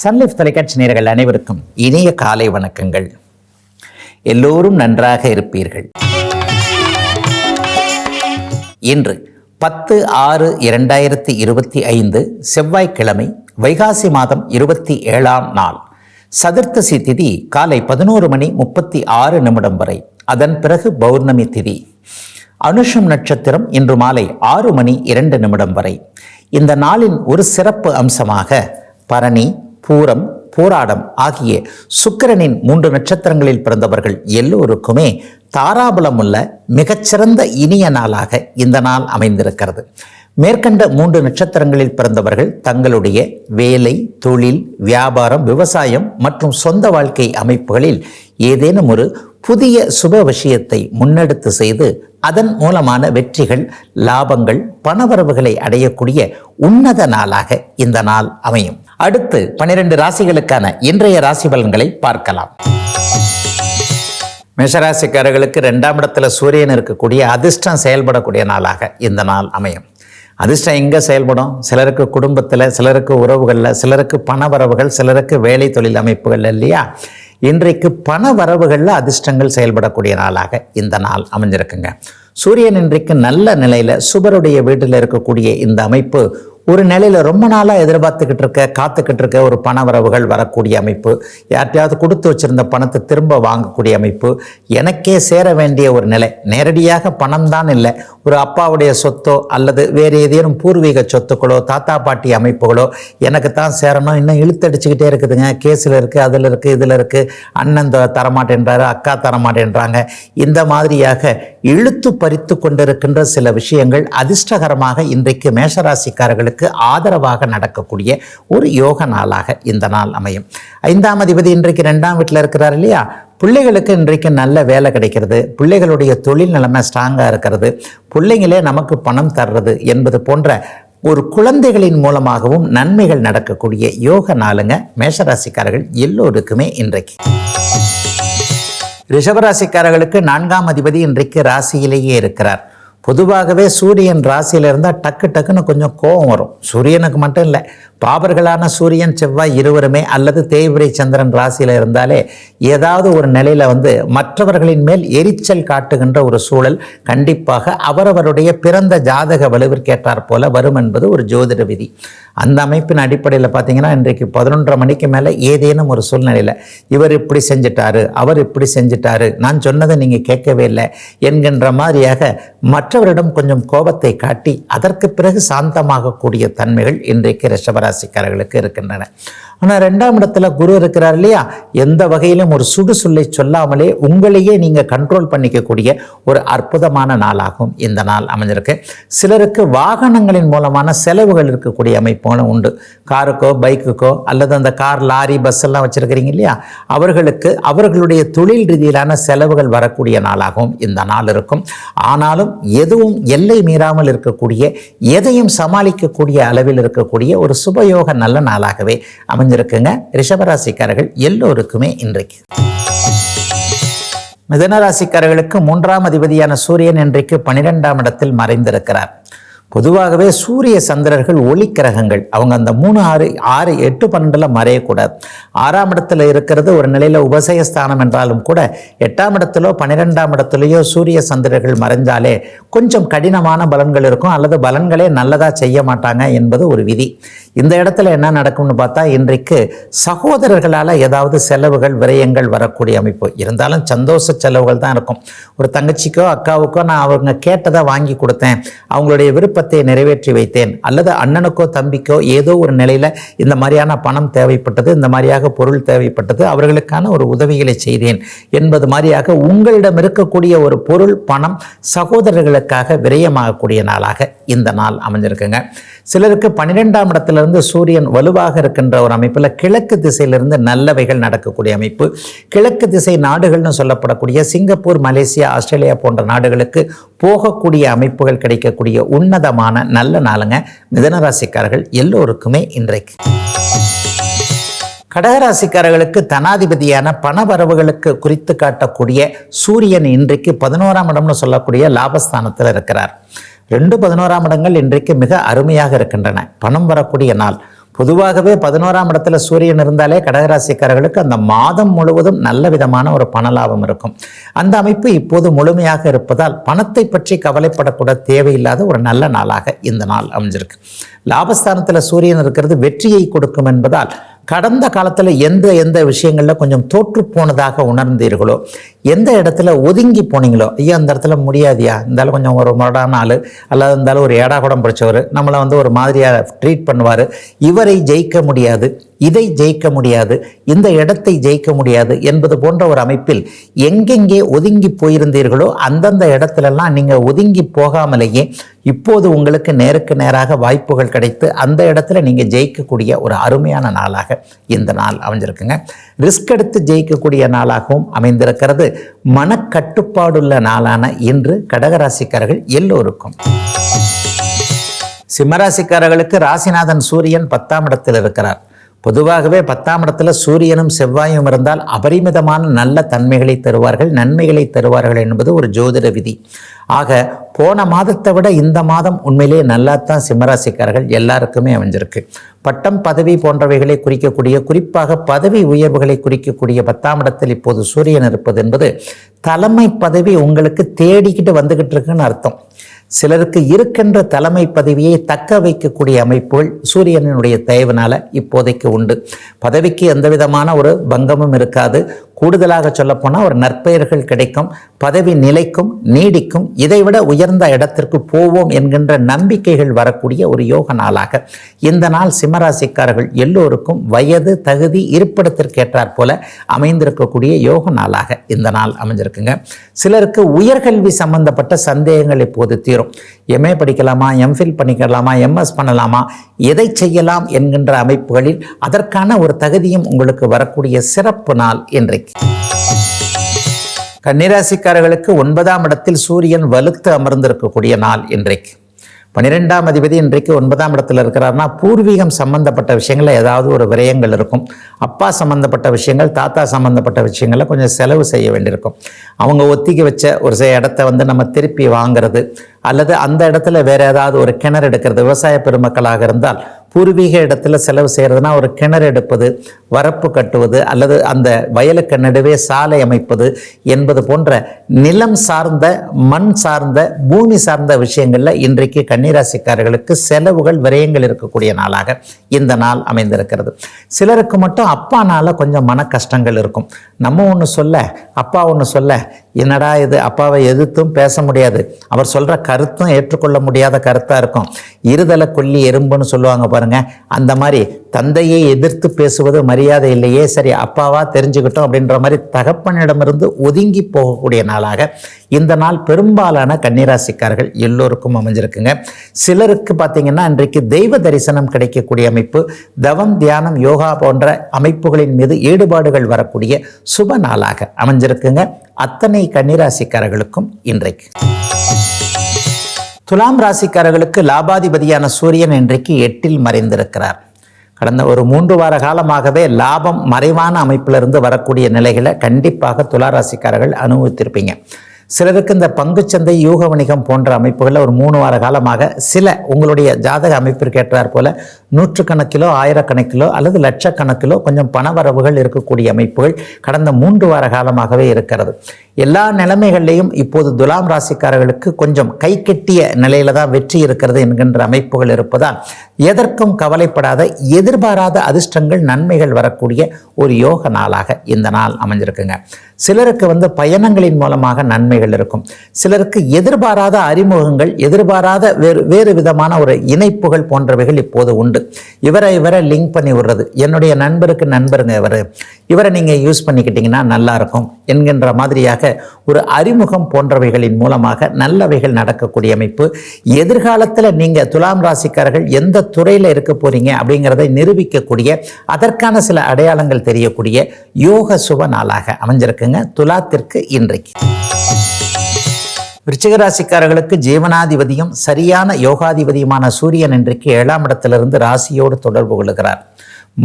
Sun Life தொலைக்காட்சி நேர்கள் அனைவருக்கும் இனிய காலை வணக்கங்கள். எல்லோரும் நன்றாக இருப்பீர்கள். இன்று பத்து ஆறு இரண்டாயிரத்தி இருபத்தி ஐந்து செவ்வாய்க்கிழமை வைகாசி மாதம் இருபத்தி ஏழாம் நாள். சதுர்த்தசி திதி காலை பதினோரு மணி முப்பத்தி ஆறு நிமிடம் வரை. அதன் பிறகு பௌர்ணமி திதி. அனுஷம் நட்சத்திரம் இன்று மாலை ஆறு மணி இரண்டு நிமிடம் வரை. இந்த நாளின் ஒரு சிறப்பு அம்சமாக பரணி பூரம் போராடம் ஆகிய சுக்கிரனின் மூன்று நட்சத்திரங்களில் பிறந்தவர்கள் எல்லோருக்குமே தாராபலம் உள்ள மிகச்சிறந்த இனிய நாளாக இந்த நாள் அமைந்திருக்கிறது. மேற்கண்ட மூன்று நட்சத்திரங்களில் பிறந்தவர்கள் தங்களுடைய வேலை தொழில் வியாபாரம் விவசாயம் மற்றும் சொந்த வாழ்க்கை அமைப்புகளில் ஏதேனும் ஒரு புதிய சுப விஷயத்தை முன்னெடுத்து செய்து அதன் மூலமான வெற்றிகள் லாபங்கள் பணவரவுகளை அடையக்கூடிய உன்னத நாளாக இந்த நாள் அமையும். அடுத்து பனிரெண்டு ராசிகளுக்கான இன்றைய ராசி பலன்களை பார்க்கலாம். மேஷராசிக்காரர்களுக்கு ரெண்டாம் இடத்துல சூரியன் இருக்கக்கூடிய அதிர்ஷ்டம் செயல்படக்கூடிய நாளாக இந்த நாள் அமையும். அதிர்ஷ்டம் எங்கே செயல்படும்? சிலருக்கு குடும்பத்தில் சிலருக்கு உறவுகளில் சிலருக்கு பணவரவுகள் சிலருக்கு வேலை தொழில் அமைப்புகள் இல்லையா? இன்றைக்கு பண வரவுகளில் அதிர்ஷ்டங்கள் செயல்படக்கூடிய நாளாக இந்த நாள் அமைஞ்சிருக்குங்க. சூரியன் இன்றைக்கு நல்ல நிலையில் சுபருடைய வீட்டில் இருக்கக்கூடிய இந்த அமைப்பு ஒரு நிலையில் ரொம்ப நாளாக எதிர்பார்த்துக்கிட்டு இருக்க காத்துக்கிட்டு இருக்க ஒரு பண வரவுகள் வரக்கூடிய அமைப்பு யார்கிட்டயாவது கொடுத்து வச்சுருந்த பணத்தை திரும்ப வாங்கக்கூடிய அமைப்பு எனக்கே சேர வேண்டிய ஒரு நிலை. நேரடியாக பணம் தான் இல்லை. ஒரு அப்பாவுடைய சொத்தோ அல்லது வேறு ஏதேனும் பூர்வீக சொத்துக்களோ தாத்தா பாட்டி அமைப்புகளோ எனக்கு தான் சேரணும். இன்னும் இழுத்தடிச்சுக்கிட்டே இருக்குதுங்க. கேஸில் இருக்குது அதில் இருக்குது இதில் இருக்குது அண்ணன் தரமாட்டேன்றாரு அக்கா தரமாட்டேன்றாங்க. இந்த மாதிரியாக இழுத்து பறித்து கொண்டிருக்கின்ற சில விஷயங்கள் அதிர்ஷ்டகரமாக இன்றைக்கு மேஷராசிக்காரர்களுக்கு அவர்களுக்கு ஆதரவாக நடக்கக்கூடிய ஒரு யோக நாளாக இந்த நாள் அமையும். ஐந்தாம் அதிபதி இன்றைக்கு ரெண்டாம் வீட்டில் இருக்கிறார் இல்லையா? பிள்ளைகளுக்கு இன்றைக்கு நல்ல வேலை கிடைக்கிறது. பிள்ளைகளுடைய தொழில் நிலைமை ஸ்ட்ராங்காக இருக்கிறது. பிள்ளைங்களே நமக்கு பணம் தர்றது என்பது போன்ற ஒரு குழந்தைகளின் மூலமாகவும் நன்மைகள் நடக்கக்கூடிய யோக நாளுங்க மேஷராசிக்காரர்கள் எல்லோருக்குமே இன்றைக்கு. ரிஷபராசிக்காரர்களுக்கு நான்காம் அதிபதி இன்றைக்கு ராசியிலேயே இருக்கிறார். பொதுவாகவே சூரியன் ராசியில் இருந்தால் டக்கு டக்குன்னு கொஞ்சம் கோபம் வரும். சூரியனுக்கு மட்டும் இல்லை பாபர்களான சூரியன் செவ்வாய் இருவருமே அல்லது தேய்பிரை சந்திரன் ராசியில் இருந்தாலே ஏதாவது ஒரு நிலையில் வந்து மற்றவர்களின் மேல் எரிச்சல் காட்டுகின்ற ஒரு சூழல் கண்டிப்பாக அவரவருடைய பிறந்த ஜாதக வலுவிற்கேற்றாற் போல வரும் என்பது ஒரு ஜோதிட விதி. அந்த அமைப்பின் அடிப்படையில் பார்த்தீங்கன்னா இன்றைக்கு பதினொன்றரை மணிக்கு மேலே ஏதேனும் ஒரு சூழ்நிலையில் இவர் இப்படி செஞ்சிட்டாரு அவர் இப்படி செஞ்சிட்டாரு நான் சொன்னதை நீங்கள் கேட்கவே இல்லை என்கின்ற மாதிரியாக மற்றவரிடம் கொஞ்சம் கோபத்தை காட்டி அதற்கு பிறகு சாந்தமாகக்கூடிய தன்மைகள் இன்றைக்கு ரிஷபராசிக்காரர்களுக்கு இருக்கின்றன. ஆனால் ரெண்டாம் இடத்துல குரு இருக்கிறார் இல்லையா? எந்த வகையிலும் ஒரு சுடுசொல்லை சொல்லாமலே உங்களையே நீங்கள் கண்ட்ரோல் பண்ணிக்கக்கூடிய ஒரு அற்புதமான நாளாகும் இந்த நாள் அமைஞ்சிருக்கு. சிலருக்கு வாகனங்களின் மூலமான செலவுகள் இருக்கக்கூடிய அமைப்புகளும் உண்டு. காருக்கோ பைக்குக்கோ அல்லது அந்த கார் லாரி பஸ் எல்லாம் வச்சிருக்கிறீங்க இல்லையா? அவர்களுக்கு அவர்களுடைய தொழில் ரீதியிலான செலவுகள் வரக்கூடிய நாளாகவும் இந்த நாள் இருக்கும். ஆனாலும் எதுவும் எல்லை மீறாமல் இருக்கக்கூடிய எதையும் சமாளிக்கக்கூடிய அளவில் இருக்கக்கூடிய ஒரு சுபயோக நல்ல நாளாகவே அமைஞ்சிருக்குங்க ரிஷபராசிக்காரர்கள் எல்லோருக்குமே இன்றைக்கு. மிதனராசிக்காரர்களுக்கு மூன்றாம் அதிபதியான சூரியன் இன்றைக்கு பனிரெண்டாம் இடத்தில் மறைந்திருக்கிறார். பொதுவாகவே சூரிய சந்திரர்கள் ஒளி கிரகங்கள். அவங்க அந்த மூணு ஆறு ஆறு எட்டு பன்னெண்டில் மறையக்கூடாது. ஆறாம் இடத்துல இருக்கிறது ஒரு நிலையில் உபசயஸ்தானம் என்றாலும் கூட எட்டாம் இடத்துலோ பன்னிரெண்டாம் இடத்துலையோ சூரிய சந்திரர்கள் மறைஞ்சாலே கொஞ்சம் கடினமான பலன்கள் இருக்கும் அல்லது பலன்களே நல்லதாக செய்ய மாட்டாங்க என்பது ஒரு விதி. இந்த இடத்துல என்ன நடக்கும்னு பார்த்தா இன்றைக்கு சகோதரர்களால் ஏதாவது செலவுகள் விரயங்கள் வரக்கூடிய அமைப்பு. இருந்தாலும் சந்தோஷ செலவுகள் தான் இருக்கும். ஒரு தங்கச்சிக்கோ அக்காவுக்கோ நான் அவங்க கேட்டதை வாங்கி கொடுத்தேன். அவங்களுடைய விருப்பத்தை நிறைவேற்றி வைத்தேன். அல்லது அண்ணனுக்கோ தம்பிக்கோ ஏதோ ஒரு நிலையில் இந்த மாதிரியான பணம் தேவைப்பட்டது இந்த மாதிரியாக பொருள் தேவைப்பட்டது அவர்களுக்கான ஒரு உதவிகளை செய்தேன். என்பது மாதிரியாக உங்களிடம் இருக்கக்கூடிய ஒரு பொருள் பணம் சகோதரர்களுக்காக விரயமாகக்கூடிய நாளாக இந்த நாள் அமைஞ்சிருக்குங்க. சிலருக்கு பன்னிரெண்டாம் இடத்திலிருந்து சூரியன் வலுவாக இருக்கின்ற ஒரு அமைப்பில் கிழக்கு திசையிலிருந்து நல்லவைகள் நடக்கக்கூடிய அமைப்பு. கிழக்கு திசை நாடுகள்னு சொல்லப்படக்கூடிய சிங்கப்பூர் மலேசியா ஆஸ்திரேலியா போன்ற நாடுகளுக்கு போகக்கூடிய அமைப்புகள் கிடைக்கக்கூடிய உன்னதமான நல்ல நாளுங்க. மிதனராசிக்காரர்கள் எல்லோருக்குமே இன்றைக்கு. கடகராசிக்காரர்களுக்கு தனாதிபதியான பண வரவுகளுக்கு குறித்து காட்டக்கூடிய சூரியன் இன்றைக்கு பதினோராம் இடம்னு சொல்லக்கூடிய லாபஸ்தானத்தில் இருக்கிறார். ரெண்டு பதினோராம் இடங்கள் இன்றைக்கு மிக அருமையாக இருக்கின்றன. பணம் வரக்கூடிய நாள். பொதுவாகவே பதினோராம் இடத்துல சூரியன் இருந்தாலே கடகராசிக்காரர்களுக்கு அந்த மாதம் முழுவதும் நல்ல விதமான ஒரு பணலாபம் இருக்கும். அந்த அமைப்பு இப்போது முழுமையாக இருப்பதால் பணத்தை பற்றி கவலைப்படக்கூட தேவையில்லாத ஒரு நல்ல நாளாக இந்த நாள் அமைஞ்சிருக்கு. லாபஸ்தானத்தில் சூரியன் இருக்கிறது வெற்றியை கொடுக்கும் என்பதால் கடந்த காலத்தில் எந்த எந்த விஷயங்களில் கொஞ்சம் தோற்று போனதாக உணர்ந்தீர்களோ எந்த இடத்துல ஒதுங்கி போனீங்களோ ஐயோ அந்த இடத்துல முடியாதியா இருந்தாலும் கொஞ்சம் ஒரு முரடான ஆள் அல்லது இருந்தாலும் ஒரு ஏடா குடம் பிடிச்சவர் நம்மளை வந்து ஒரு மாதிரியாக ட்ரீட் பண்ணுவார் இவரை ஜெயிக்க முடியாது. இதை ஜெயிக்க முடியாது இந்த இடத்தை ஜெயிக்க முடியாது என்பது போன்ற ஒரு அமைப்பில் எங்கெங்கே ஒதுங்கி போயிருந்தீர்களோ அந்தந்த இடத்துலலாம் நீங்கள் ஒதுங்கி போகாமலேயே இப்போது உங்களுக்கு நேருக்கு நேராக வாய்ப்புகள் கிடைத்து அந்த இடத்துல நீங்கள் ஜெயிக்கக்கூடிய ஒரு அருமையான நாளாக இந்த நாள் அமைஞ்சிருக்குங்க. ரிஸ்க் எடுத்து ஜெயிக்கக்கூடிய நாளாகவும் அமைந்திருக்கிறது. மனக்கட்டுப்பாடுள்ள நாளான இன்று கடகராசிக்காரர்கள் எல்லோருக்கும். சிம்மராசிக்காரர்களுக்கு ராசிநாதன் சூரியன் பத்தாம் இடத்தில் இருக்கிறார். பொதுவாகவே பத்தாம் இடத்துல சூரியனும் செவ்வாயும் இருந்தால் அபரிமிதமான நல்ல தன்மைகளை தருவார்கள் நன்மைகளை தருவார்கள் என்பது ஒரு ஜோதிட விதி. ஆக போன மாதத்தை விட இந்த மாதம் உண்மையிலேயே நல்லா தான் சிம்மராசிக்காரர்கள் எல்லாருக்குமே அமைஞ்சிருக்கு. பட்டம் பதவி போன்றவைகளை குறிக்கக்கூடிய குறிப்பாக பதவி உயர்வுகளை குறிக்கக்கூடிய பத்தாம் இடத்தில் இப்போது சூரியன் இருப்பது என்பது தலைமை பதவி உங்களுக்கு தேடிக்கிட்டு வந்துகிட்டு இருக்குன்னு அர்த்தம். சிலருக்கு இருக்கின்ற தலைமை பதவியை தக்க வைக்கக்கூடிய அமைப்புகள் சூரியனுடைய தயவினால இப்போதைக்கு உண்டு. பதவிக்கு எந்த விதமான ஒரு பங்கமும் இருக்காது. கூடுதலாக சொல்லப்போனால் ஒரு நற்பெயர்கள் கிடைக்கும் பதவி நிலைக்கும் நீடிக்கும் இதைவிட உயர்ந்த இடத்திற்கு போவோம் என்கின்ற நம்பிக்கைகள் வரக்கூடிய ஒரு யோக நாளாக. இந்த நாள் சிம்மராசிக்காரர்கள் எல்லோருக்கும் வயது தகுதி இருப்பிடத்திற்கேற்றாற் போல அமைந்திருக்கக்கூடிய யோக நாளாக இந்த நாள் அமைஞ்சிருக்குங்க. சிலருக்கு உயர்கல்வி சம்பந்தப்பட்ட சந்தேகங்கள் இப்போது தீரும். எம்ஏ படிக்கலாமா எம்ஃபில் பண்ணிக்கலாமா எம்எஸ் பண்ணலாமா எதை செய்யலாம் என்கின்ற அமைப்புகளில் அதற்கான ஒரு தகுதியும் உங்களுக்கு வரக்கூடிய சிறப்பு நாள் இன்றைக்கு. கன்னிராசிக்காரர்களுக்கு ஒன்பதாம் இடத்தில் சூரியன் வலுத்து அமர்ந்திருக்கக்கூடிய நாள் இன்றைக்கு. பன்னிரெண்டாம் அதிபதி இன்றைக்கு ஒன்பதாம் இடத்துல இருக்கிறாருன்னா பூர்வீகம் சம்பந்தப்பட்ட விஷயங்களில் ஏதாவது ஒரு விரயங்கள் இருக்கும். அப்பா சம்பந்தப்பட்ட விஷயங்கள் தாத்தா சம்பந்தப்பட்ட விஷயங்களில் கொஞ்சம் செலவு செய்ய வேண்டியிருக்கும். அவங்க ஒத்திக்கி வச்ச ஒரு சில இடத்த வந்து நம்ம திருப்பி வாங்குறது அல்லது அந்த இடத்துல வேறு ஏதாவது ஒரு கிணறு எடுக்கிறது விவசாய பெருமக்களாக இருந்தால் பூர்வீக இடத்துல செலவு செய்கிறதுனா ஒரு கிணறு எடுப்பது வரப்பு கட்டுவது அல்லது அந்த வயலுக்கு நடுவே சாலை அமைப்பது என்பது போன்ற நிலம் சார்ந்த மண் சார்ந்த பூமி சார்ந்த விஷயங்களில் இன்றைக்கு கன்னிராசிக்காரர்களுக்கு செலவுகள் விரயங்கள் இருக்கக்கூடிய நாளாக இந்த நாள் அமைந்திருக்கிறது. சிலருக்கு மட்டும் அப்பானால கொஞ்சம் மன கஷ்டங்கள் இருக்கும். நம்ம ஒன்று சொல்ல அப்பா ஒன்று சொல்ல என்னடா இது? அப்பாவை எதிர்த்தும் பேச முடியாது. அவர் சொல்கிற கருத்தும் ஏற்றுக்கொள்ள முடியாத கருத்தாக இருக்கும். இருதலை கொல்லி எறும்புன்னு சொல்லுவாங்க பாருங்க. அந்த மாதிரி தந்தையை எதிர்த்து பேசுவது மரியாதை இல்லையே. சரி அப்பாவா தெரிஞ்சுக்கிட்டோம் அப்படின்ற மாதிரி தகப்பனிடமிருந்து ஒதுங்கி போகக்கூடிய நாளாக இந்த நாள் பெரும்பாலான கன்னிராசிக்காரர்கள் எல்லோருக்கும் அமைஞ்சிருக்குங்க. சிலருக்கு பார்த்தீங்கன்னா இன்றைக்கு தெய்வ தரிசனம் கிடைக்கக்கூடிய அமைப்பு தவம் தியானம் யோகா போன்ற அமைப்புகளின் மீது ஈடுபாடுகள் வரக்கூடிய சுப நாளாக அமைஞ்சிருக்குங்க. அத்தனை கன்னிராசிக்காரர்களுக்கும் இன்றைக்கு. துலாம் ராசிக்காரர்களுக்கு லாபாதிபதியான சூரியன் இன்றைக்கு எட்டில் மறைந்திருக்கிறார். கடந்த ஒரு மூன்று வார காலமாகவே லாபம் மறைவான அமைப்பிலிருந்து வரக்கூடிய நிலைகளை கண்டிப்பாக துலா ராசிக்காரர்கள் அனுபவித்திருப்பீங்க. சிலருக்கு இந்த பங்குச்சந்தை யூக வணிகம் போன்ற அமைப்புகளில் ஒரு மூணு வார காலமாக சில உங்களுடைய ஜாதக அமைப்பிற்கு ஏற்றார் போல நூற்றுக்கணக்கிலோ ஆயிரக்கணக்கிலோ அல்லது லட்சக்கணக்கிலோ கொஞ்சம் பணவரவுகள் இருக்கக்கூடிய அமைப்புகள் கடந்த மூன்று வார காலமாகவே இருக்கிறது. எல்லா நிலைமைகள்லையும் இப்போது துலாம் ராசிக்காரர்களுக்கு கொஞ்சம் கை கெட்டிய நிலையில தான் வெற்றி இருக்கிறது என்கின்ற அமைப்புகள் இருப்பதால் எதற்கும் கவலைப்படாத எதிர்பாராத அதிர்ஷ்டங்கள் நன்மைகள் வரக்கூடிய ஒரு யோக நாளாக இந்த நாள் அமைஞ்சிருக்குங்க. சிலருக்கு வந்து பயணங்களின் மூலமாக நன்மைகள் இருக்கும். சிலருக்கு எதிர்பாராத அறிமுகங்கள் எதிர்பாராத வேறு வேறு விதமான ஒரு இணைப்புகள் போன்றவைகள் இப்போது உண்டு. இவரை இவரை லிங்க் பண்ணி விடுறது. என்னுடைய நண்பருக்கு நண்பருங்க இவர். இவரை நீங்கள் யூஸ் பண்ணிக்கிட்டீங்கன்னா நல்லா இருக்கும் என்கின்ற மாதிரியாக ஒரு அறிமுகம் போன்றவைகளின் மூலமாக நல்லவைகள் நடக்கக்கூடிய அமைப்பு. எதிர்காலத்தில் நீங்கள் துலாம் ராசிக்காரர்கள் எந்த துறையில் இருக்க போறீங்க அப்படிங்கிறதை நிரூபிக்கக்கூடிய அதற்கான சில அடையாளங்கள் தெரியக்கூடிய யோக சுப நாளாக அமைஞ்சிருக்குங்க. துலாத்திற்கு இன்றைக்கு. விருச்சிக ராசிக்காரர்களுக்கு ஜீவனாதிபதியும் சரியான யோகாதிபதியுமான சூரியன் இன்றைக்கு ஏழாம் இடத்திலிருந்து ராசியோடு தொடர்பு கொள்கிறார்.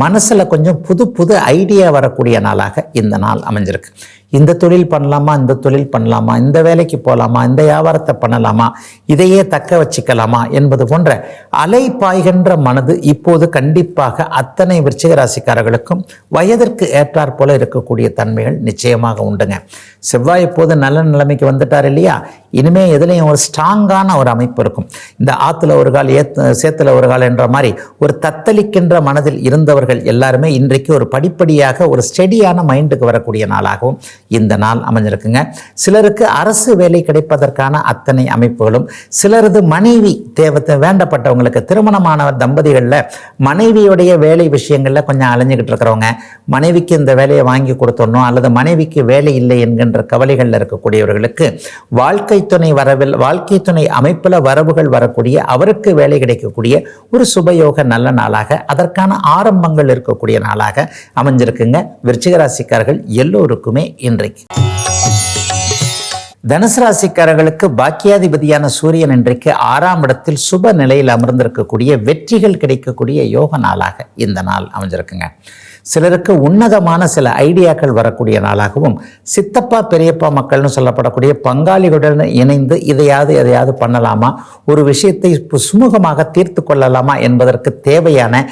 மனசில் கொஞ்சம் புது புது ஐடியா வரக்கூடிய நாளாக இந்த நாள் அமைஞ்சிருக்கு. இந்த தொழில் பண்ணலாமா இந்த தொழில் பண்ணலாமா இந்த வேலைக்கு போகலாமா இந்த வியாபாரத்தை பண்ணலாமா இதையே தக்க வச்சுக்கலாமா என்பது போன்ற அலை பாய்கின்ற மனது இப்போது கண்டிப்பாக அத்தனை விருச்சிக ராசிக்காரர்களுக்கும் வயதிற்கு ஏற்றாற் போல இருக்கக்கூடிய தன்மைகள் நிச்சயமாக உண்டுங்க. செவ்வாய் இப்போது நல்ல நிலைமைக்கு வந்துட்டார் இல்லையா? இனிமே எதுலேயும் ஒரு ஸ்ட்ராங்கான ஒரு அமைப்பு இருக்கும். இந்த ஆற்றுல ஒரு கால் ஏத் சேத்துல ஒரு கால் என்ற மாதிரி ஒரு தத்தளிக்கின்ற மனதில் இருந்தவர்கள் எல்லாருமே இன்றைக்கு ஒரு படிப்படியாக ஒரு ஸ்டெடியான மைண்டுக்கு வரக்கூடிய நாளாகவும் இந்த நாள் அமைஞ்சிருக்குங்க. சிலருக்கு அரசு வேலை கிடைப்பதற்கான அத்தனை அமைப்புகளும் சிலரது மனைவி தேவத்தை வேண்டப்பட்டவங்களுக்கு திருமணமான தம்பதிகளில் மனைவியுடைய வேலை விஷயங்களில் கொஞ்சம் அலைஞ்சிக்கிட்டு இருக்கிறவங்க மனைவிக்கு இந்த வேலையை வாங்கி கொடுத்துடணும் அல்லது மனைவிக்கு வேலை இல்லை என்கின்ற கவலைகளில் இருக்கக்கூடியவர்களுக்கு வாழ்க்கை துணை வரவில் வாழ்க்கை துணை அமைப்பில் வரவுகள் வரக்கூடிய அவருக்கு வேலை கிடைக்கக்கூடிய ஒரு சுபயோக நல்ல நாளாக அதற்கான ஆரம்பங்கள் இருக்கக்கூடிய நாளாக அமைஞ்சிருக்குங்க. விருச்சிகராசிக்காரர்கள் எல்லோருக்குமே இந்த நன்றி. தனுசு ராசிக்காரர்களுக்கு பாக்கியாதிபதியான சூரியன் இன்றைக்கு ஆறாம் இடத்தில் சுப நிலையில் அமர்ந்திருக்கக்கூடிய வெற்றிகள் கிடைக்கக்கூடிய யோக நாளாக இந்த நாள் அமைஞ்சிருக்குங்க. சிலருக்கு உன்னதமான சில ஐடியாக்கள் வரக்கூடிய நாளாகவும் சித்தப்பா பெரியப்பா மக்கள்னு சொல்லப்படக்கூடிய பங்காளிகளுடன் இணைந்து இதையாவது எதையாவது பண்ணலாமா ஒரு விஷயத்தை சுமூகமாக தீர்த்து கொள்ளலாமா என்பதற்கு தேவையான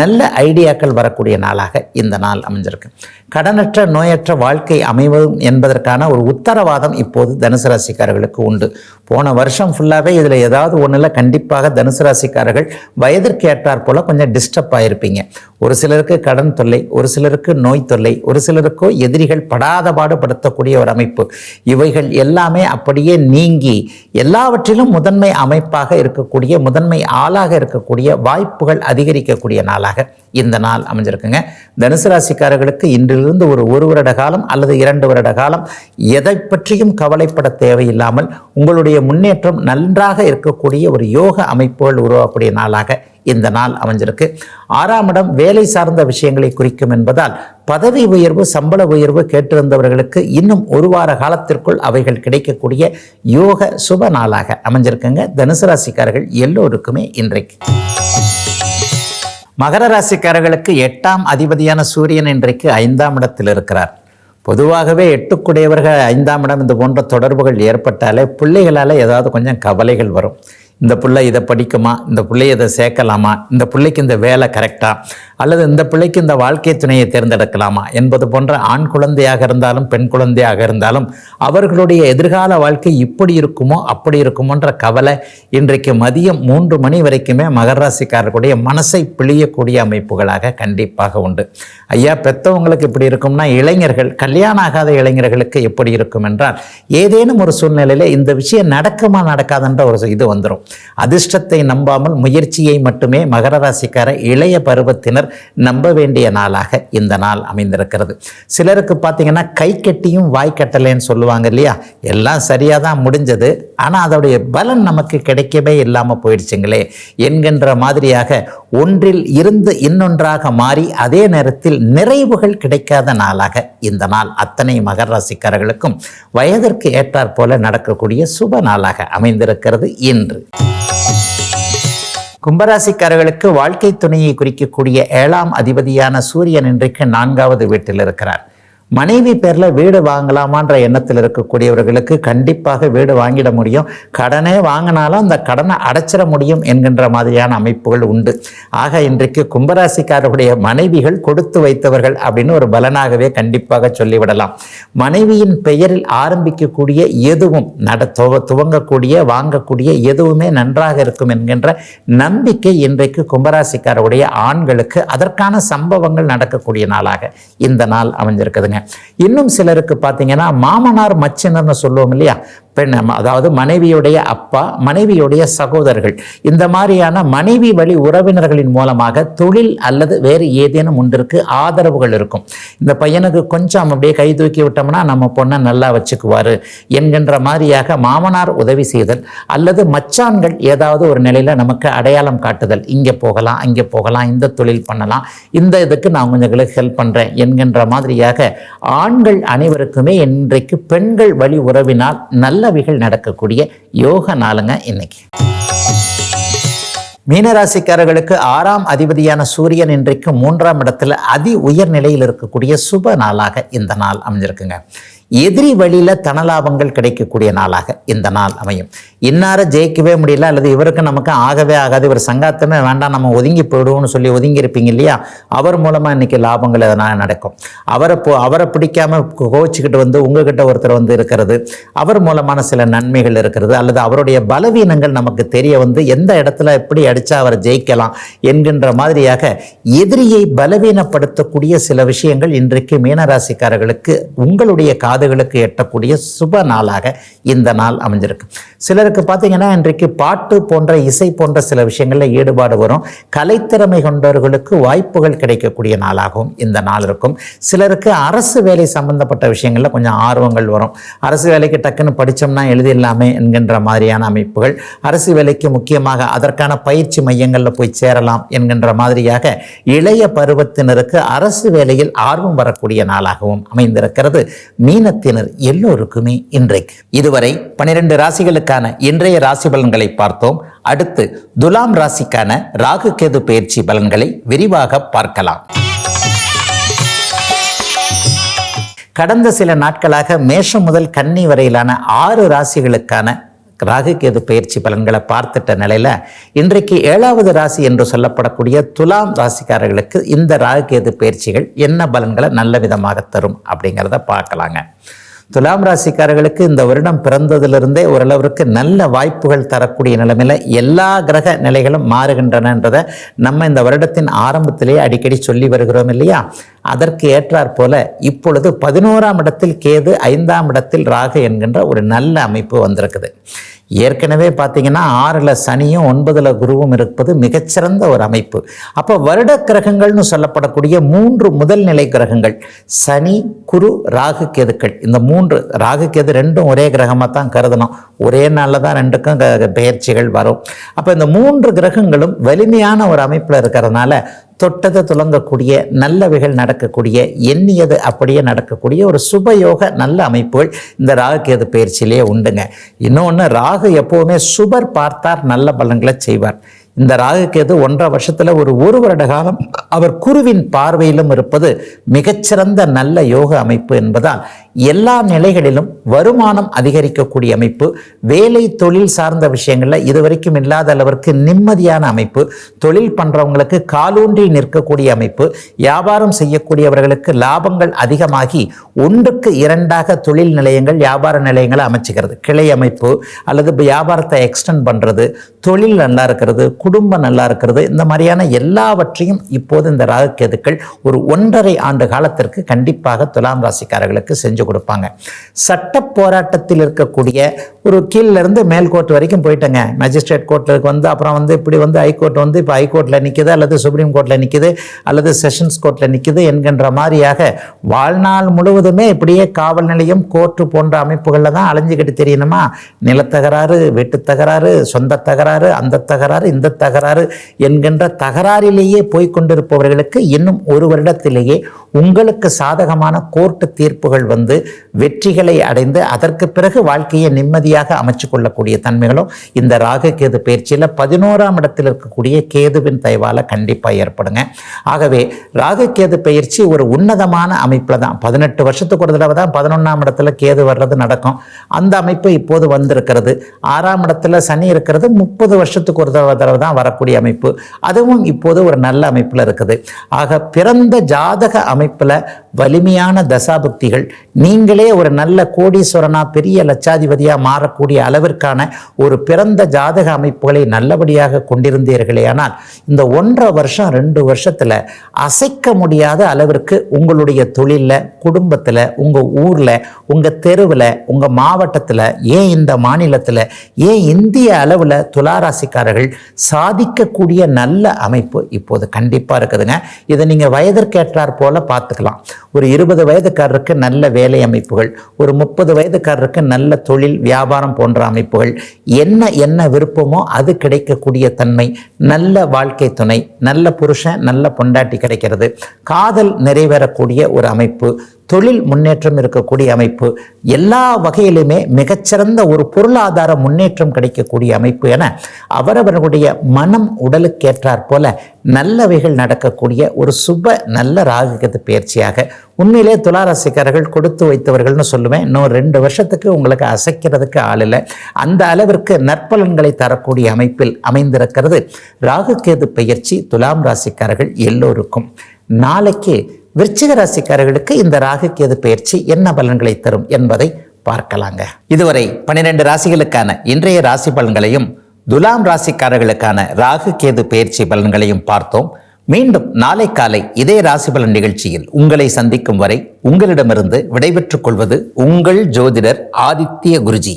நல்ல ஐடியாக்கள் வரக்கூடிய நாளாக இந்த நாள் அமைஞ்சிருக்கு. கடனற்ற நோயற்ற வாழ்க்கை அமைவதும் என்பதற்கான ஒரு உத்தரவாதம் இப்போது தனுசு ராசிக்காரர்களுக்கு உண்டு. போன வருஷம் ஃபுல்லாகவே இதில் ஏதாவது ஒன்றில் கண்டிப்பாக தனுசு ராசிக்காரர்கள் வயதிற்கு ஏற்றாற் கொஞ்சம் டிஸ்டர்ப் ஆகிருப்பீங்க ஒரு சிலருக்கு கடன் தொல்லை ஒரு சிலருக்கு நோய் தொல்லை ஒரு சிலருக்கோ எதிரிகள் படாத பாடுபடுத்தக்கூடிய ஒரு அமைப்பு. இவைகள் எல்லாமே அப்படியே நீங்கி எல்லாவற்றிலும் முதன்மை அமைப்பாக இருக்கக்கூடிய முதன்மை ஆளாக இருக்கக்கூடிய வாய்ப்புகள் அதிகரிக்கக்கூடிய நாளாக இந்த நாள் அமைஞ்சிருக்குங்க. தனுசு ராசிக்காரர்களுக்கு இன்றிலிருந்து ஒரு ஒரு வருட காலம் அல்லது இரண்டு வருட காலம் எதை பற்றியும் கவலைப்பட தேவையில்லாமல் உங்களுடைய முன்னேற்றம் நன்றாக இருக்கக்கூடிய ஒரு யோக அமைப்புகள் உருவாக்கக்கூடிய நாளாக இந்த நாள் அமைஞ்சிருக்கு. ஆறாம் இடம் வேலை சார்ந்த விஷயங்களை குறிக்கும் என்பதால் பதவி உயர்வு சம்பள உயர்வு கேட்டிருந்தவர்களுக்கு இன்னும் ஒரு வார காலத்திற்குள் அவைகள் கிடைக்கக்கூடிய யோக சுப நாளாக அமைஞ்சிருக்குங்க. தனுசு ராசிக்காரர்கள் எல்லோருக்குமே இன்றைக்கு. மகர ராசிக்காரர்களுக்கு எட்டாம் அதிபதியான சூரியன் இன்றைக்கு ஐந்தாம் இடத்தில் இருக்கிறார். பொதுவாகவே எட்டுக்குடையவர்கள் ஐந்தாம் இடம் இந்த போன்ற தொடர்புகள் ஏற்பட்டாலே பிள்ளைகளால் ஏதாவது கொஞ்சம் கவலைகள் வரும். இந்த பிள்ளை இதை படிக்குமா? இந்த பிள்ளை இதை சேர்க்கலாமா? இந்த பிள்ளைக்கு இந்த வேலை கரெக்டாக அல்லது இந்த பிள்ளைக்கு இந்த வாழ்க்கை துணையை தேர்ந்தெடுக்கலாமா? என்பது போன்ற ஆண் குழந்தையாக இருந்தாலும் பெண் குழந்தையாக இருந்தாலும் அவர்களுடைய எதிர்கால வாழ்க்கை இப்படி இருக்குமோ அப்படி இருக்குமோன்ற கவலை இன்றைக்கு மதியம் மூன்று மணி வரைக்குமே மகராசிக்காரர்களுடைய மனசை பிழியக்கூடிய அமைப்புகளாக கண்டிப்பாக உண்டு. ஐயா பெற்றவங்களுக்கு இப்படி இருக்கும்னா இளைஞர்கள் கல்யாணம் ஆகாத இளைஞர்களுக்கு எப்படி இருக்கும் என்றால் ஏதேனும் ஒரு சூழ்நிலையில் இந்த விஷயம் நடக்குமா நடக்காதுன்ற ஒரு இது வந்துடும் அதிர்ஷ்டத்தை நம்பாமல் முயற்சியை மட்டுமே மகர ராசிக்கார இளைய பருவத்தினர் நம்ப வேண்டிய நாளாக இந்த நாள் அமைந்திருக்கிறது. சிலருக்கு பார்த்தீங்கன்னா கை கட்டியும் வாய் கட்டலைன்னு சொல்லுவாங்க இல்லையா? எல்லாம் சரியாக தான் முடிஞ்சது. ஆனால் அதோடைய பலன் நமக்கு கிடைக்கவே இல்லாமல் போயிடுச்சுங்களே. என்கின்ற மாதிரியாக ஒன்றில் இருந்து இன்னொன்றாக மாறி அதே நேரத்தில் நிறைவுகள் கிடைக்காத நாளாக இந்த நாள் அத்தனை மகர ராசிக்காரர்களுக்கும் வயதிற்கு ஏற்றாற் போல நடக்கக்கூடிய சுப நாளாக அமைந்திருக்கிறது இன்று. கும்பராசிக்காரர்களுக்கு வாழ்க்கை துணையை குறிக்கக்கூடிய ஏழாம் அதிபதியான சூரியன் இன்றைக்கு நான்காவது வீட்டில் இருக்கிறார். மனைவி பேரில் வீடு வாங்கலாமான்ற எண்ணத்தில் இருக்கக்கூடியவர்களுக்கு கண்டிப்பாக வீடு வாங்கிட முடியும். கடனே வாங்கினாலும் அந்த கடனை அடைச்சிட முடியும் என்கின்ற மாதிரியான அமைப்புகள் உண்டு. ஆக இன்றைக்கு கும்பராசிக்காரருடைய மனைவிகள் கொடுத்து வைத்தவர்கள் அப்படின்னு ஒரு பலனாகவே கண்டிப்பாக சொல்லிவிடலாம். மனைவியின் பெயரில் ஆரம்பிக்கக்கூடிய எதுவும் நட துவ துவங்கக்கூடிய வாங்கக்கூடிய எதுவுமே நன்றாக இருக்கும் என்கின்ற நம்பிக்கை இன்றைக்கு கும்பராசிக்காரருடைய ஆண்களுக்கு அதற்கான சம்பவங்கள் நடக்கக்கூடிய நாளாக இந்த நாள் அமைஞ்சிருக்குதுங்க. இன்னும் சிலருக்கு பார்த்தீங்கன்னா மாமனார் மச்சினர்னு சொல்லுவோம் இல்லையா? பெண் அதாவது மனைவியுடைய அப்பா மனைவியுடைய சகோதரர்கள். இந்த மாதிரியான மனைவி வழி உறவினர்களின் மூலமாக தொழில் அல்லது வேறு ஏதேனும் ஒன்றிற்கு ஆதரவுகள் இருக்கும். இந்த பையனுக்கு கொஞ்சம் அப்படியே கை தூக்கி விட்டோம்னா நம்ம பொண்ணை நல்லா வச்சுக்குவார் என்கின்ற மாதிரியாக மாமனார் உதவி செய்தல் அல்லது மச்சான்கள் ஏதாவது ஒரு நிலையில் நமக்கு அடையாளம் காட்டுதல். இங்கே போகலாம் அங்கே போகலாம் இந்த தொழில் பண்ணலாம் இந்த இதுக்கு நான் கொஞ்சங்களுக்கு ஹெல்ப் பண்ணுறேன் என்கின்ற மாதிரியாக ஆண்கள் அனைவருக்குமே இன்றைக்கு பெண்கள் வழி உறவினால் நல்லவைகள் நடக்கக்கூடிய யோக நாளுங்க இன்னைக்கு. மீனராசிக்காரர்களுக்கு ஆறாம் அதிபதியான சூரியன் இன்றைக்கு மூன்றாம் இடத்துல அதி உயர் நிலையில் இருக்கக்கூடிய சுப நாளாக இந்த நாள் அமைஞ்சிருக்குங்க. எதிரி வழியில தனலாபங்கள் கிடைக்கக்கூடிய நாளாக இந்த நாள் அமையும். இன்னார ஜெயிக்கவே முடியல அல்லது இவருக்கு நமக்கு ஆகவே ஆகாது இவர் சங்காத்தமே வேண்டாம் நம்ம ஒதுங்கி போயிடுவோம்னு சொல்லி ஒதுங்கி இருப்பீங்க இல்லையா? அவர் மூலமா இன்னைக்கு லாபங்கள் எதனால் நடக்கும். அவரை போ அவரை பிடிக்காம கோச்சிக்கிட்டு வந்து உங்ககிட்ட ஒருத்தர் வந்து இருக்கிறது அவர் மூலமான சில நன்மைகள் இருக்கிறது அல்லது அவருடைய பலவீனங்கள் நமக்கு தெரிய வந்து எந்த இடத்துல எப்படி அடிச்சா அவரை ஜெயிக்கலாம் என்கின்ற மாதிரியாக எதிரியை பலவீனப்படுத்தக்கூடிய சில விஷயங்கள் இன்றைக்கு மீனராசிக்காரர்களுக்கு உங்களுடைய காதுகளுக்கு எட்டக்கூடிய சுப நாளாக இந்த நாள் அமைஞ்சிருக்கு. சிலருக்கு சிலருக்கு பார்த்தீங்கன்னா இன்றைக்கு பாட்டு போன்ற இசை போன்ற சில விஷயங்களில் ஈடுபாடு வரும். கலைத்திறமை கொண்டவர்களுக்கு வாய்ப்புகள் கிடைக்கக்கூடிய நாளாகவும் இந்த நாள் இருக்கும். சிலருக்கு அரசு வேலை சம்பந்தப்பட்ட விஷயங்களில் கொஞ்சம் ஆர்வங்கள் வரும். அரசு வேலைக்கு டக்குன்னு படித்தோம்னா எழுதிடலாமே என்கின்ற மாதிரியான அமைப்புகள். அரசு வேலைக்கு முக்கியமாக அதற்கான பயிற்சி மையங்களில் போய் சேரலாம் என்கின்ற மாதிரியாக இளைய பருவத்தினருக்கு அரசு வேலையில் ஆர்வம் வரக்கூடிய நாளாகவும் அமைந்திருக்கிறது. மீனத்தினர் எல்லோருக்குமே இன்றைக்கு. இதுவரை பனிரெண்டு ராசிகளுக்கான இன்றைய ராசி பலன்களை பார்த்தோம். அடுத்து துலாம் ராசிக்கான ராகு கேது பயிற்சி பலன்களை விரிவாக பார்க்கலாம். கடந்த சில நாட்களாக மேஷம் முதல் கன்னி வரையிலான ஆறு ராசிகளுக்கான ராகு கேது பயிற்சி பலன்களை பார்த்துட்ட நிலையில இன்றைக்கு ஏழாவது ராசி என்று சொல்லப்படக்கூடிய துலாம் ராசிக்காரர்களுக்கு இந்த ராகு கேது பயிற்சிகள் என்ன பலன்களை நல்ல விதமாக தரும் அப்படிங்கிறத பார்க்கலாங்க. துலாம் ராசிக்காரர்களுக்கு இந்த வருடம் பிறந்ததிலிருந்தே ஓரளவிற்கு நல்ல வாய்ப்புகள் தரக்கூடிய நிலைமையில் எல்லா கிரக நிலைகளும் மாறுகின்றனன்றதை நம்ம இந்த வருடத்தின் ஆரம்பத்திலேயே அடிக்கடி சொல்லி வருகிறோம் இல்லையா? அதற்கு ஏற்றாற் போல இப்பொழுது பதினோராம் இடத்தில் கேது ஐந்தாம் இடத்தில் ராகு என்கின்ற ஒரு நல்ல அமைப்பு வந்திருக்குது. ஏற்கனவே பார்த்தீங்கன்னா ஆறில் சனியும் ஒன்பதில் குருவும் இருப்பது மிகச்சிறந்த ஒரு அமைப்பு. அப்போ வருட கிரகங்கள்னு சொல்லப்படக்கூடிய மூன்று முதல் நிலை கிரகங்கள் சனி குரு ராகு கேதுக்கள். இந்த மூன்று ராகு கேது ரெண்டும் ஒரே கிரகமாக தான் கருதணும். ஒரே நாளில் தான் ரெண்டுக்கும் க- பெயர்ச்சிகள் வரும். அப்போ இந்த மூன்று கிரகங்களும் வலிமையான ஒரு அமைப்பில் இருக்கிறதுனால தொட்டது துலங்கக்கூடிய நல்லவைகள் நடக்கக்கூடிய எண்ணியது அப்படியே நடக்கக்கூடிய ஒரு சுபயோக நல்ல அமைப்புகள் இந்த ராகு கேது பயிற்சியிலேயே உண்டுங்க. இன்னொன்று ராகு எப்போவுமே சுபர் பார்த்தார் நல்ல பலன்களை செய்வார். இந்த ராகு கேது ஒன்றரை வருஷத்தில் ஒரு ஒரு வருட காலம் அவர் குருவின் பார்வையிலும் இருப்பது மிகச்சிறந்த நல்ல யோக அமைப்பு என்பதால் எல்லா நிலைகளிலும் வருமானம் அதிகரிக்கக்கூடிய அமைப்பு வேலை தொழில் சார்ந்த விஷயங்களில் இதுவரைக்கும் இல்லாத அளவிற்கு நிம்மதியான அமைப்பு தொழில் பண்றவங்களுக்கு காலூன்றி நிற்கக்கூடிய அமைப்பு வியாபாரம் செய்யக்கூடியவர்களுக்கு லாபங்கள் அதிகமாகி ஒன்றுக்கு இரண்டாக தொழில் நிலையங்கள் வியாபார நிலையங்களை அமைச்சுக்கிறது. கிளை அமைப்பு அல்லது வியாபாரத்தை எக்ஸ்டெண்ட் பண்றது தொழில் நல்லா இருக்கிறது குடும்பம் நல்லா இருக்கிறது இந்த மாதிரியான எல்லாவற்றையும் இப்போது இந்த ராகுக்கேதுக்கள் ஒரு ஒன்றரை ஆண்டு காலத்திற்கு கண்டிப்பாக துலாம் ராசிக்காரர்களுக்கு செஞ்சு கொடுப்பாங்க. சட்ட போராட்டத்தில் இருக்கக்கூடிய ஒரு கீழ்ல மேல் கோர்ட் வரைக்கும் போயிட்டங்க. மேஜிஸ்ட்ரேட் கோர்ட்டில் வந்து அப்புறம் வந்து இப்படி வந்து ஹைகோர்ட் வந்து இப்போ ஹைகோர்ட்டில் நிற்கிது அல்லது சுப்ரீம் கோர்ட்டில் நிற்கிது அல்லது செஷன்ஸ் கோர்ட்டில் நிற்கிது என்கின்ற மாதிரியாக வாழ்நாள் முழுவதுமே இப்படியே காவல் நிலையம் கோர்ட்டு போன்ற அமைப்புகளில் தான் அலைஞ்சிக்கிட்டு தெரியணுமா? நிலத்தகராறு வீட்டு தகராறு சொந்த தகராறு அந்த தகராறு இந்த தகராறு என்கின்ற தகராறிலேயே போய்கொண்டிருப்பவர்களுக்கு இன்னும் ஒரு வருடத்திலேயே உங்களுக்கு சாதகமான கோர்ட்டு தீர்ப்புகள் வந்து வெற்றிகளை அடைந்து அதற்கு பிறகு வாழ்க்கையை நிம்மதியாக அமைச்சு கொள்ளக்கூடிய தன்மைகளும் இந்த ராகு கேது பயிற்சியில் பதினோராம் இடத்தில் இருக்கக்கூடிய கேதுவின் தயவால் கண்டிப்பாக ஏற்படுங்க. ஆகவே ராகு கேது பயிற்சி ஒரு உன்னதமான அமைப்பில் தான். பதினெட்டு வருஷத்துக்கு ஒரு தடவை தான் பதினொன்றாம் இடத்துல கேது வர்றது நடக்கும். அந்த அமைப்பு இப்போது வந்திருக்கிறது. ஆறாம் இடத்துல சனி இருக்கிறது. முப்பது வருஷத்துக்கு ஒரு தடவை தடவை தான் வரக்கூடிய அமைப்பு. அதுவும் இப்போது ஒரு நல்ல அமைப்பில் இருக்குது. ஆக பிறந்த ஜாதக அமைப்பில் வலிமையான தசாபக்திகள் நீங்களே ஒரு நல்ல கோடீஸ்வரனா பெரிய லட்சாதிபதியா மாறக்கூடிய அளவிற்கான ஒரு பிறந்த ஜாதக அமைப்புகளை நல்லபடியாக கொண்டிருந்தீர்களே. ஆனால் இந்த ஒன்றரை வருஷம் ரெண்டு வருஷத்துல அசைக்க முடியாத அளவிற்கு உங்களுடைய தொழில குடும்பத்துல உங்க ஊர்ல உங்க தெருவில் உங்க மாவட்டத்துல ஏன் இந்த மாநிலத்தில் ஏன் இந்திய அளவில் துளாராசிக்காரர்கள் சாதிக்கக்கூடிய நல்ல அமைப்பு இப்போது கண்டிப்பாக இருக்குதுங்க. இதை நீங்கள் வயதிற்கேற்றார் போல பார்த்துக்கலாம். ஒரு இருபது வயதுக்காரருக்கு நல்ல வேலை அமைப்புகள் ஒரு முப்பது வயதுக்காரருக்கு நல்ல தொழில் வியாபாரம் போன்ற அமைப்புகள் என்ன என்ன விருப்பமோ அது கிடைக்கக்கூடிய தன்மை நல்ல வாழ்க்கை துணை நல்ல புருஷன் நல்ல பொண்டாட்டி கிடைக்கிறது. காதல் நிறைவேறக்கூடிய ஒரு அமைப்பு. தொழில் முன்னேற்றம் இருக்கக்கூடிய அமைப்பு. எல்லா வகையிலுமே மிகச்சிறந்த ஒரு பொருளாதார முன்னேற்றம் கிடைக்கக்கூடிய அமைப்பு என அவரவர்களுடைய மனம் உடலுக்கேற்றாற் போல நல்லவைகள் நடக்கக்கூடிய ஒரு சுப நல்ல ராகுகது பயிற்சியாக உண்மையிலே துளாராசிக்காரர்கள் கொடுத்து வைத்தவர்கள்னு சொல்லுவேன். இன்னும் ரெண்டு வருஷத்துக்கு உங்களுக்கு அசைக்கிறதுக்கு ஆள் இல்லை. அந்த அளவிற்கு நற்பலன்களை தரக்கூடிய அமைப்பில் அமைந்திருக்கிறது. ராகுகேது பயிற்சி துலாம் ராசிக்காரர்கள் எல்லோருக்கும். நாளைக்கு விருச்சிக ராசிக்காரர்களுக்கு இந்த ராகு கேது பயிற்சி என்ன பலன்களை தரும் என்பதை பார்க்கலாங்க. இதுவரை பன்னிரெண்டு ராசிகளுக்கான இன்றைய ராசி பலன்களையும் துலாம் ராசிக்காரர்களுக்கான ராகு கேது பயிற்சி பலன்களையும் பார்த்தோம். மீண்டும் நாளை காலை இதே ராசி பலன் நிகழ்ச்சியில் உங்களை சந்திக்கும் வரை உங்களிடமிருந்து விடைபெற்றுக் கொள்வது உங்கள் ஜோதிடர் ஆதித்ய குருஜி.